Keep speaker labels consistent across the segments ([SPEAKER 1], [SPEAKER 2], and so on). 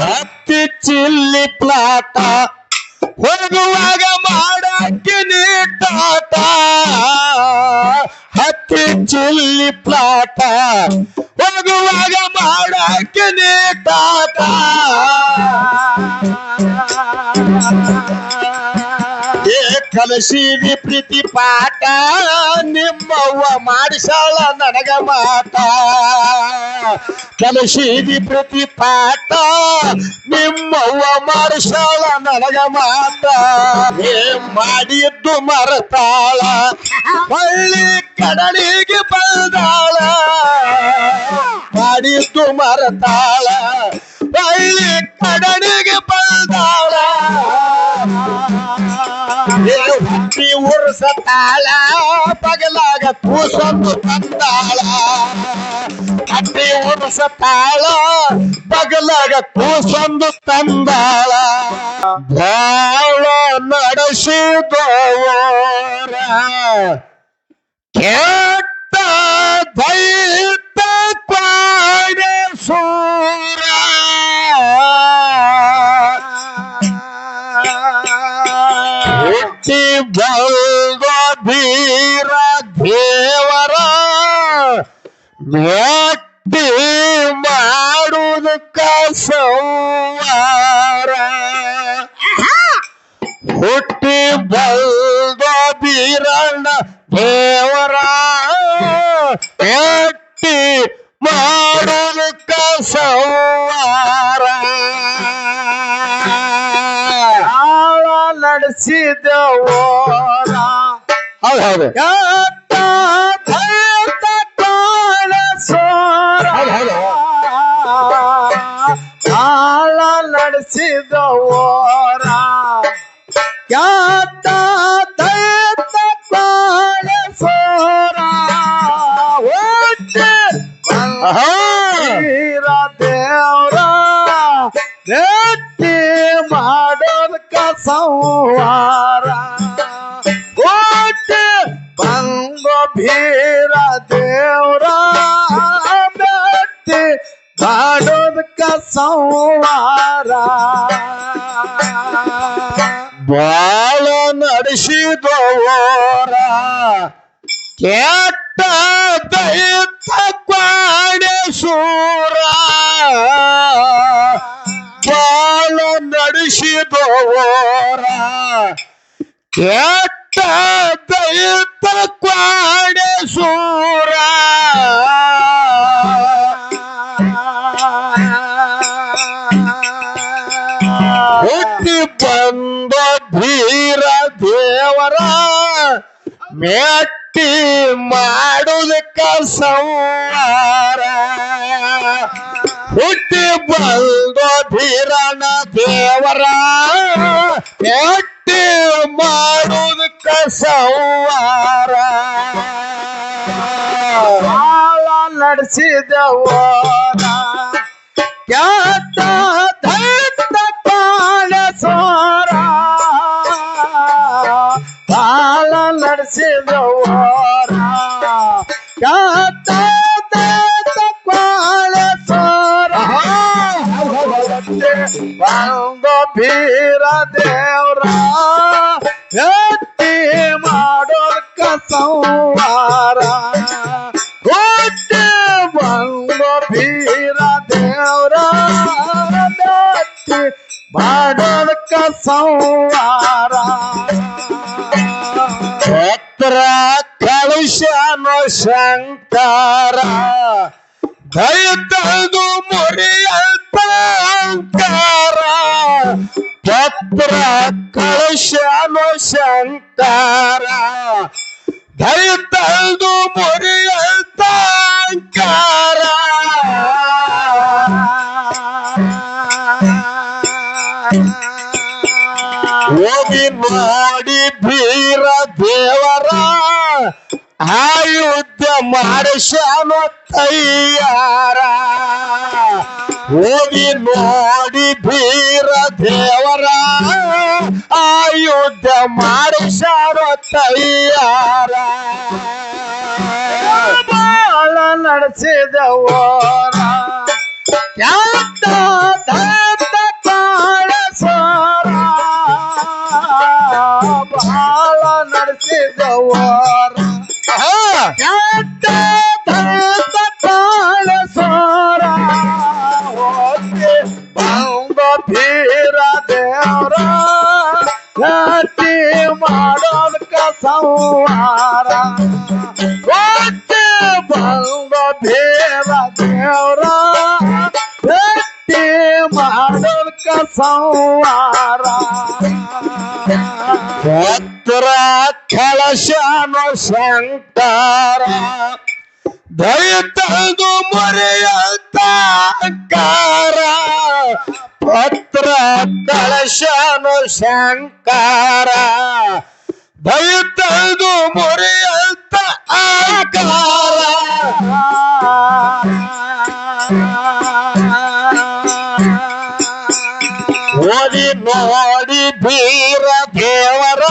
[SPEAKER 1] ಹತ್ತಿ ಚಿಲ್ಲಿ ಪ್ಲಾಟ ಹೋಗುವಾಗ ಮಾಡಕ್ಕೆ ನೀಟಾಟ. ಹತ್ತಿ ಚಿಲ್ಲಿ ಪ್ಲಾಟ ಹೋಗುವಾಗ ಮಾಡಕ್ಕೆ ನೀಟಾಟ. ಏ ಕಲಸಿದಿ ಪ್ರೀತಿ ಪಾಠ, ನಿಮ್ಮವ್ವ ಮಾಡಿಸಾಳ ನನಗ ಮಾತ ಕಲಸಿದಿ ಪ್ರೀತಿ ಪಾಠ, ನಿಮ್ಮವ್ವ ಮಾಡಿಸಾಳ ನನಗ ಮಾತ ಮಾಡಿದ್ದು ಮರತಾಳ ಹಳ್ಳಿ ಕಡಲಿಗೆ ಬಂದಾಳ ಮಾಡಿದ್ದು ಮರತಾಳ ಹಳ್ಳಿ ಕಡಲಿಗೆ ಬಂದಾಳ ಹುಟ್ಟಿ ಉರ್ಸ ತಾಳ ಬಗಲಾಗ ತಂದಾಳ. ಹಟ್ಟಿ ಉರ್ಸ ತಾಳ ಬಗಲಾಗ ಕೂಸೊಂದು ತಂದಾಳ. ಬಾಳ ನಡೆಸಿದವರ ಕೆಟ್ಟ ಹುಟ್ಟಿ ಬಂದ ಬೀರ ದೇವರ ವ್ಯಕ್ತಿ ಮಾಡುವುದಕ್ಕ ಸಂವಾರ ಹುಟ್ಟಿ ಬಂದ ಬೀರಣ್ಣ ದೇವರ ವ್ಯಕ್ತಿ ಮಾಡುವುದಕ್ಕ ಸಂವಾರ
[SPEAKER 2] ನಡೆಸಿದ ಓರ
[SPEAKER 1] ಹೌದು ಹೌದು
[SPEAKER 2] ಸಂವಾರ ಓಟ ಬಂಗ ಭೀರ ದೇವ್ರ ಬೆಟ್ಟಿ ಮಾಡೋದಕ್ಕ ಸಂವಾರ
[SPEAKER 1] ಬಾಳ ನಡೆಸಿದವರ ಕೆಟ್ಟ ದೈತ ಸೂರ ಬಾಳ ನಡೆಸಿದವರ ಕೆಟ್ಟ ದೈತ ಸೂರ ಹುಟ್ಟಿ ಬಂದ ಧೀರ ದೇವರ ಮೆಟ್ಟಿ ಮಾಡುವುದಕ್ಕ ಸಂವಾರ ಹುಟ್ಟಿ ಬಂದ ಧೀರನ ದೇವರ ಮೆಟ್ಟಿ ಮಾಡುವುದಕ್ಕ ಸಂವಾರ
[SPEAKER 2] ಬಾಳ ನಡೆಸಿದ ಓರ ಕೆಟ್ಟ ದೈತ ಕಾಲ ಸೋರ ಬಾಳ ನಡೆಸಿದ ಓರ ಒಂದು ಬೀರ ದೇವ್ರ ಎತ್ತಿ ಮಾಡೋದಕ್ಕ ಸಂವಾರ ಹುಟ್ಟಿ ಬಂದು ಬೀರ ದೇವ್ರ ಎತ್ತಿ ಮಾಡೋದಕ್ಕ ಸಂವಾರ
[SPEAKER 1] ಪತ್ರ ಕಳುಷನು ಶಂಕರ ದಯತದು ಪತ್ರ ಕಳುಷನು ಶಂಕರ. ದೈ ತಲ್ದು ಮುರಿಯಂತಾರ ಹೋಗಿ ನೋಡಿ ಬೀರ ದೇವರ. ಆಯುಧ ಮಾಡಿಸ್ಯಾನು ತಯ್ಯಾರ ಹೋಗಿ ನೋಡಿ ಬೀರ ದೇವರ ಆಯುಧ ಮಾಡಿಸ್ಯಾನು ತಯ್ಯಾರ
[SPEAKER 2] ಬಾಳ ನಡೆಸಿದ ಮಾಡೋದಕ್ಕ ಒಟ್ಟು ಬಂದ ದೇವ ದೇವರ. ಗಟ್ಟಿ ಮಾಡೋದಕ್ಕ ಸಂವಾರ
[SPEAKER 1] ಪತ್ರ ಕಳಶನ ಸಂತಾರ. ದಯತಂದು ಕಾರ ಪತ್ರ ಕಳಶನ ಶಂಕರ ದಯತಂದು ಮೊರೆಯಂತ ಆಕಾರ. ಓದಿ ನೋಡಿ ಬೀರ ದೇವರ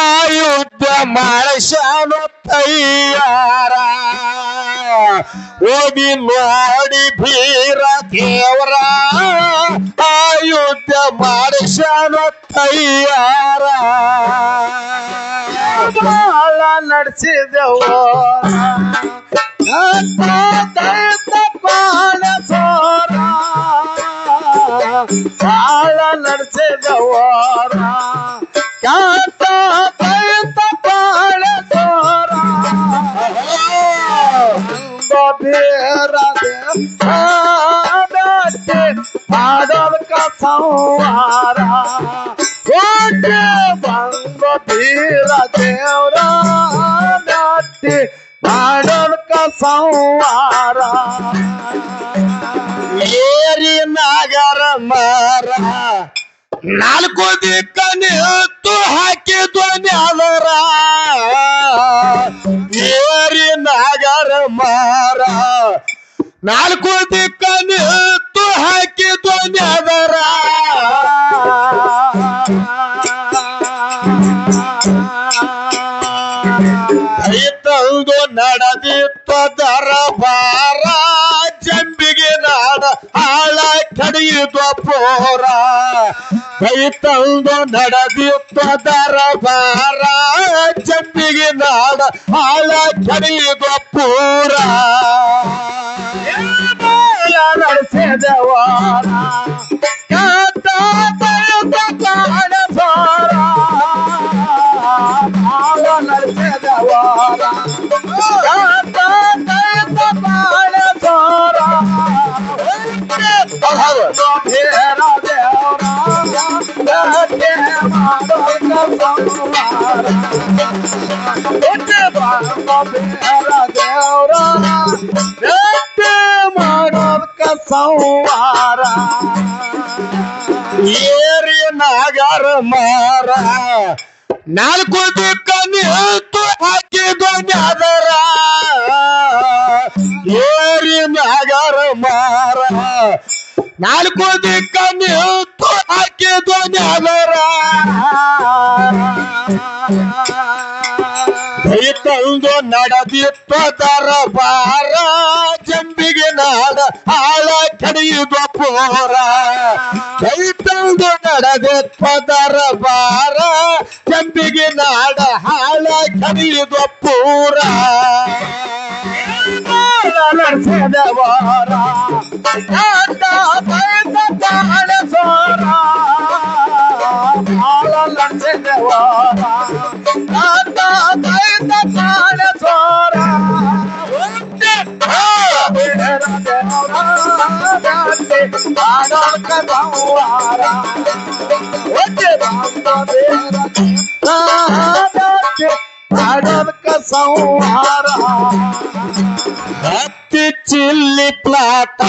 [SPEAKER 1] ಆಯುಧ ಮಾಡಶಾನು ತಯ್ಯಾರ ಓದಿ ನೋಡಿ ಬೀರ ದೇವರ.
[SPEAKER 2] ಬಾಳ ನಡೆಸಿದೆವು ಬಾಳ ಸೋರ ಬಾಳ ನಡೆಸಿದವರ ಕಾತ ದೈತ ಸಂಹಾರ.
[SPEAKER 1] ಏರಿ ನಾಗರ ಮಾರ. ನಾಲ್ಕು ದಿಕ್ಕ ನಿಂತು ಹಾಕಿದ್ವ ನ್ಯಾಲರ ಏರಿ ನಾಗರ ಮಾರ. ನಾಲ್ಕು ದಿಕ್ಕ ನಿಂತು ಹಾಕಿ ನ್ಯಾಲರ ತಂದು ನಡೆದಿತ್ತ ದರಬಾರ ಜಂಬಿಗೆ ನಾಡ ಆಳ ಕಡಿಯುವ ಪೋರ. ಕೈ ತಂದು ನಡೆದಿತ್ತ ದರಬಾರ ಜಂಬಿಗೆ ನಾಡ ಆಳ ಕಡಿಯುವ ಪೂರ.
[SPEAKER 2] ನಡೆಸಿದವರ ಕಾತ ದೇವರ ಎತ್ತೆ ಮಾಡೋದಕ್ಕ ಸಂಹಾರ
[SPEAKER 1] ಏರಿ ನಾಗರ ಮಾರ ನಾಲ್ಕು ದಿಕ್ಕ ನಿಂತು ಹಾಕಿದ ನಾಲ್ಕು ದಿಕ್ಕ ನಿಂತು ಹಾಕಿದ ನ್ಯಾದರ ತಂದು ನಡೆದಿತ್ತ ದರಬಾರ ಜಂಬಿಗೆ ನಾಡ ಆಳ ಕಡಿಯುವ ಪೋರ. ಕೈ ತಂದು ನಡೆದಿತ್ತ ದರಬಾರ ಜಂಬಿಗೆ ನಾಡ ಹಾಳ ಕಡಿಯುವ ಪೂರ.
[SPEAKER 2] ನಡೆಸಿದವರ ಮಾಡೋಕ ಸಂವಾರ ಒಟ್ಟೆ ಬಂದ ಮಾಡೋದಕ್ಕ ಸಂಹಾರ
[SPEAKER 1] ಹತ್ತಿ ಚಿಲ್ಲಿ ಪ್ಲಾಟ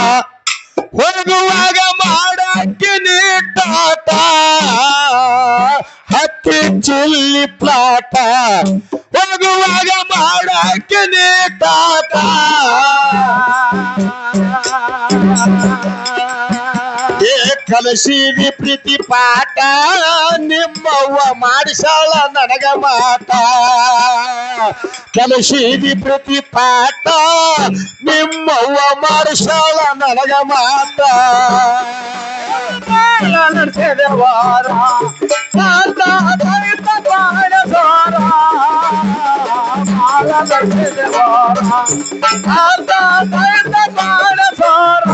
[SPEAKER 1] ಹೋಗುವಾಗ ಮಾಡಕ್ಕೆ ನೀಟಾಟ ಹತ್ತಿ ಚಿಲ್ಲಿ ಪ್ಲಾಟ ಹೋಗುವಾಗ ಮಾಡಕ್ಕೆ ನೀಟಾಟ ಏ ಕಲಸಿದಿ ಪ್ರೀತಿ ಪಾಠ ನಿಮ್ಮವ್ವ ಮಾಡಿಸಾಳ ನನಗ ಮಾಟ ಕಲಸಿದಿ ಪ್ರೀತಿ ಪಾಠ ನಿಮ್ಮವ್ವ ಮಾಡಿಸಾಳ ನನಗ ಮಾಟ
[SPEAKER 2] ನಡೆಸಿದವಾರ ಕಾತ ಬಾಳ ನಡೆಸಿದವಾರ ಕಾತ ದೈತ ಬಾಳ ಸೋರ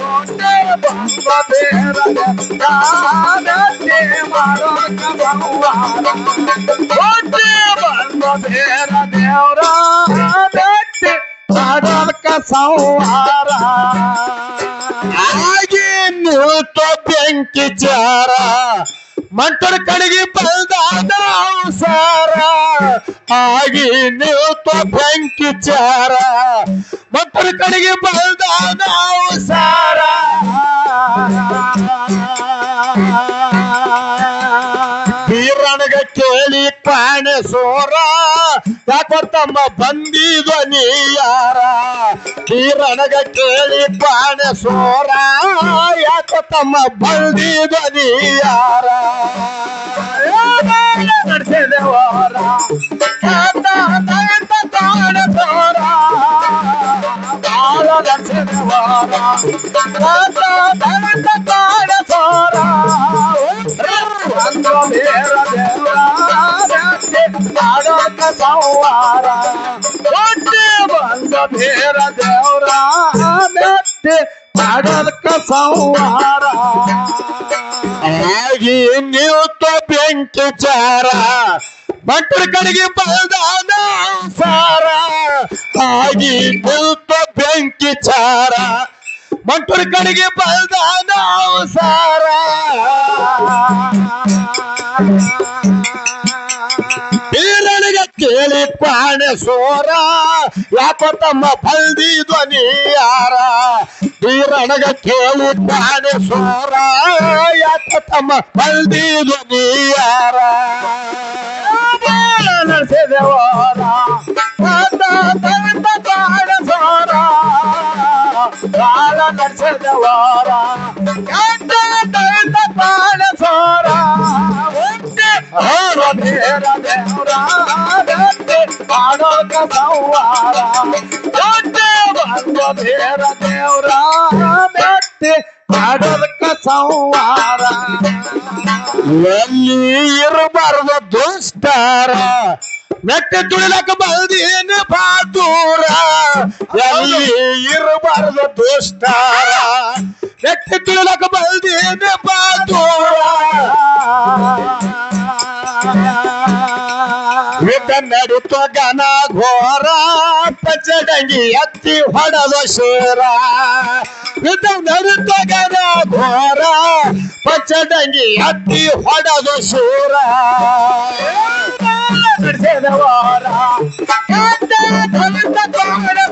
[SPEAKER 2] ಹೊಟ್ಟೆ ಬಂದ ಬಂದ ಬೇರದೆ ಯಾರಕ್ಕೆ ಮಾಡೋಕ ಸಂವಾರ ಹೊಟ್ಟೆ ಬಂದ ಬೇರ ದೇವ್ರ ಬೆಟ್ಟಿ ಮಾಡೋಕ ಸಂವಾರ
[SPEAKER 1] ಆಗಿ ನಿಲ್ತೋ ಬೆಂಕಿ ಚಾರ ಮಂಟರ ಕಡೆಗೆ ಬಲ್ದಾದ ಸಾರ ಆಗಿ ನಿಲ್ತೋ ಬೆಂಕಿ ಚಾರ ಮಂಟರ ಕಡೆಗೆ ಬಲ್ದಾದ ಸಾರ ಬೀರನಗ ಕೇಳಿ ಪಾಣೆ ಸೋರ. ಯಾಕೋ ತಮ್ಮ ಬಂದಿದ್ವ ನೀ ಯಾರ? ಬೀರನಗ ಕೇಳಿ ಪಾಣೆ ಸೋರ. ಯಾಕೋ ತಮ್ಮ ಬಂದಿದ್ವ ನೀ ಯಾರ?
[SPEAKER 2] ನಡೆಸಿದೆವರ ಕಾತ ದಯತ ತಾಣ ತೋರ ಬಾಳ ನಡೆಸಿದೆವರ ಕಾತ ದಯತ ತಾಣ ತೋರ ಒಂದು ಬೇರ ದೇವರ ಮಾಡೋಕ ಸಂವಾರ ಒಟ್ಟೆ ಬಂದ ಬೇರ ದೇವರ, ಮೆಟ್ಟಿ ಮಾಡೋಕ ಸಂವಾರ
[SPEAKER 1] ಆಗಿ ನಿಲ್ತೋ ಬೆಂಕಿ ಚಾರ, ಭಟ್ರ ಕಡೆಗೆ ಬಲ್ದಾದ ಸಾರ ಆಗಿ ನಿಲ್ತೋ ಬೆಂಕಿ ಚಾರ, ಭಟ್ರ ಕಡೆಗೆ ಬಲ್ದಾದ ಸಾರ ಬೀರನಿಗೆ ಕೇಳಿ ಪಾಣೆ ಸೋರ ಯಾಕೋ ತಮ್ಮ ಬಲ್ದಿ ಧ್ವನಿ ಯಾರ? ತೀರಣಗ ಪಾಣೆ ಸೋರ ಯಾಕೋ ತಮ್ಮ ಬಲ್ದಿ ಧ್ವನಿ ಯಾರ?
[SPEAKER 2] ನಡೆಸಿದೆವರ ಕಾಣ ಸೋರ ಕಾಲ ನಡೆಸಿದೆವರ ಕಾಡ ಸೋರ ಗಟ್ಟಿ ಮಾಡೋಕ ಸಂವಾರ ಜೊತೆ ಮೆಟ್ಟಿ ಮಾಡೋದಕ್ಕ ಸಂವಾರ
[SPEAKER 1] ಎಲ್ಲಿ ಇರಬಾರ್ದು ದುಷ್ಟಾರ ಮೆಟ್ಟ ತುಳಿಲಕ ಬಲ್ದೇನು ಬಾದೂರ ಎಲ್ಲಿ ಇರಬಾರ್ದು ದುಷ್ಟಾರ ತುಳಕ ತುಳಿಲಕ ಬಲ್ದೇನು ಬಾದೂರ ವಿಧ ನಡಿತು ಗನ ಘೋರ ಪಚಡಂಗಿ ಎತ್ತಿ ಹೊಡೆದ ಶೂರ. ವಿಧ ನಡಿತು ಗನ ಘೋರ ಪಚಡಂಗಿ ಎತ್ತಿ ಹೊಡೆದ ಶೂರ.
[SPEAKER 2] ನಡೆಸಿದವರ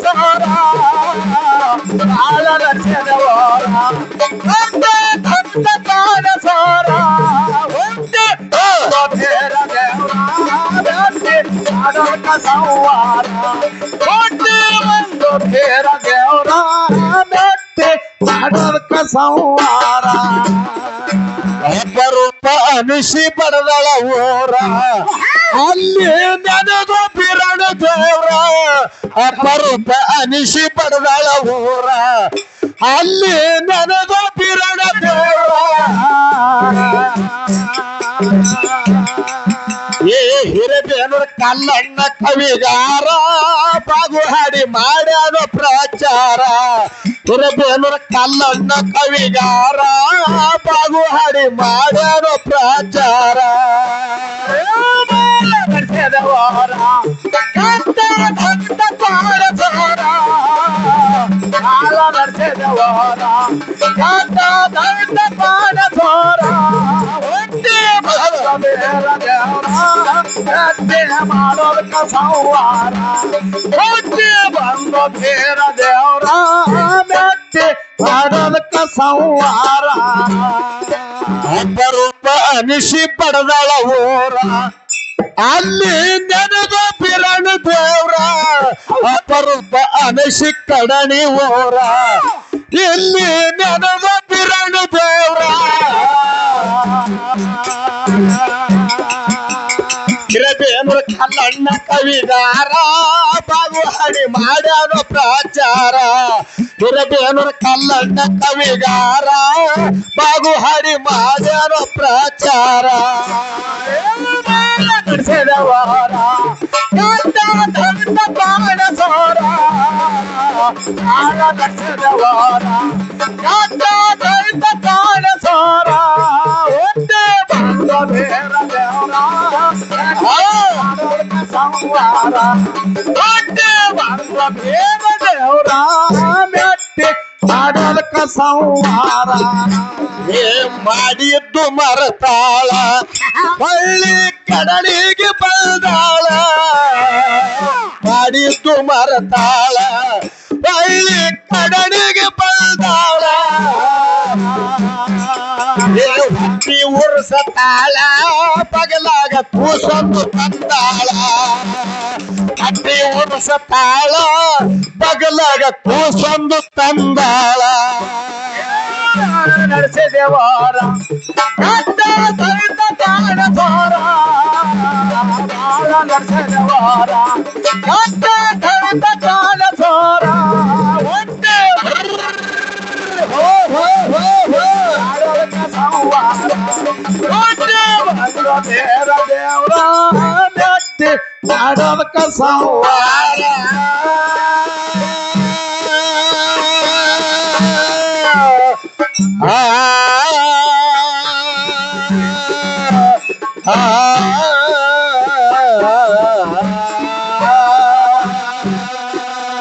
[SPEAKER 2] ಸೋರ. ಕಾಲ ನಡೆಸಿದವರ ಕಾಡ ಮಾಡೋಕ ಸಂವಾರ ಒಂದೇ ಒಂದು ಬೇರ ದೇವರ ಬೆಟ್ಟಿ ಮಾಡೋಕ ಸಂವಾರ
[SPEAKER 1] ಅಪರೂಪ ಅನಿಸಿ ಪಡೆದಳ ಊರ ಅಲ್ಲಿ ನನಗೂ ಬಿರಣ ದೇವ್ರ ಅಪರೂಪ ಅನಿಸಿ ಪಡೆದಳ ಊರ ಅಲ್ಲಿ ಬಿರಣ ದೇವ್ರ ಏ ಹಿರಬೇನೂರ್ ಕಲ್ಲಣ್ಣ ಕವಿಗಾರ ಬಾಗುಹಾಡಿ ಮಾಡ್ಯಾನ ಪ್ರಚಾರ. ಹಿರಬೇನೂರ್ ಕಲ್ಲಣ್ಣ ಕವಿಗಾರ, ಬಾಗು ಹಾಡಿ ಮಾಡ್ಯಾನ ಪ್ರಚಾರ.
[SPEAKER 2] ನಡೆಸಿದವರ ಕಂದ ಕಂದ ಕಾಡ ಸೋರ. ಮಾಡೋದಕ್ಕ ಸಂವಾರ ಒಂದೇ ಬಂದ ಬೇರ ದೇವರ ಗಟ್ಟಿ ಮಾಡೋದಕ್ಕ ಸಂವಾರ
[SPEAKER 1] ಅಪರೂಪ ಅನಿಸಿ ಪಡೆದಳ ಊರ ಅಲ್ಲಿ ನೆನದು ಬಿರಣ ದೇವ್ರ ಅಪರೂಪ ಅನಿಸಿ ಕಡಣಿ ಓರ. ಇಲ್ಲಿ ನೆನದು ಬಿರಣ ದೇವ್ರ. ಹಿರಬೇನೂರ ಕಲ್ಲಣ್ಣ ಕವಿಗಾರ ಬಾಗು ಹಣಿ ಮಾಡ್ಯಾನ ಪ್ರಚಾರ ಹಿರಬೇನೂರ ಕಲ್ಲಣ್ಣ ಕವಿಗಾರ ಬಾಗು ಹಣಿ ಮಾಡ್ಯಾರ ಪ್ರಾಚಾರ.
[SPEAKER 2] ನಡೆಸಿದವರ ಮಾಡಲ್ ಸಂವಾರ
[SPEAKER 1] ಏ ಮಾಡಿದ್ದು ಮರತಾಳ ಬಳ್ಳಿ ಕಡಲಿಗೆ ಬಂದಾಳ ಮಾಡಿದ್ದು ಮರತಾಳ ಬಳ್ಳಿ ಕಡಲಿಗೆ ಬಂದಾಳ ಹುಟ್ಟಿ ಉರ್ಸತಾಳ ಬಗಲಾಗ ಕೂಸೊಂದು ತಂದಾಳ ಹಟ್ಟಿ ಉರ್ಸತಾಳ ಬಗಲಾಗ ಕೂಸೊಂದು ತಂದಾಳ
[SPEAKER 2] ನಡೆಸಿದೆವಾರ ಕಟ್ಟ ಸಹಿತ ಕಾಣ ಸೋರ ಬಾಳ ನಡೆಸಿದೆವಾರ ಕಟ್ಟ ಸಹಿತ ಕಾಣ ಬಂದ ದೇರ ದೇವ್ರ ನೆಟ್ಟಿ ಆಡಳಿತ ಸಂವಾರ
[SPEAKER 1] ಆ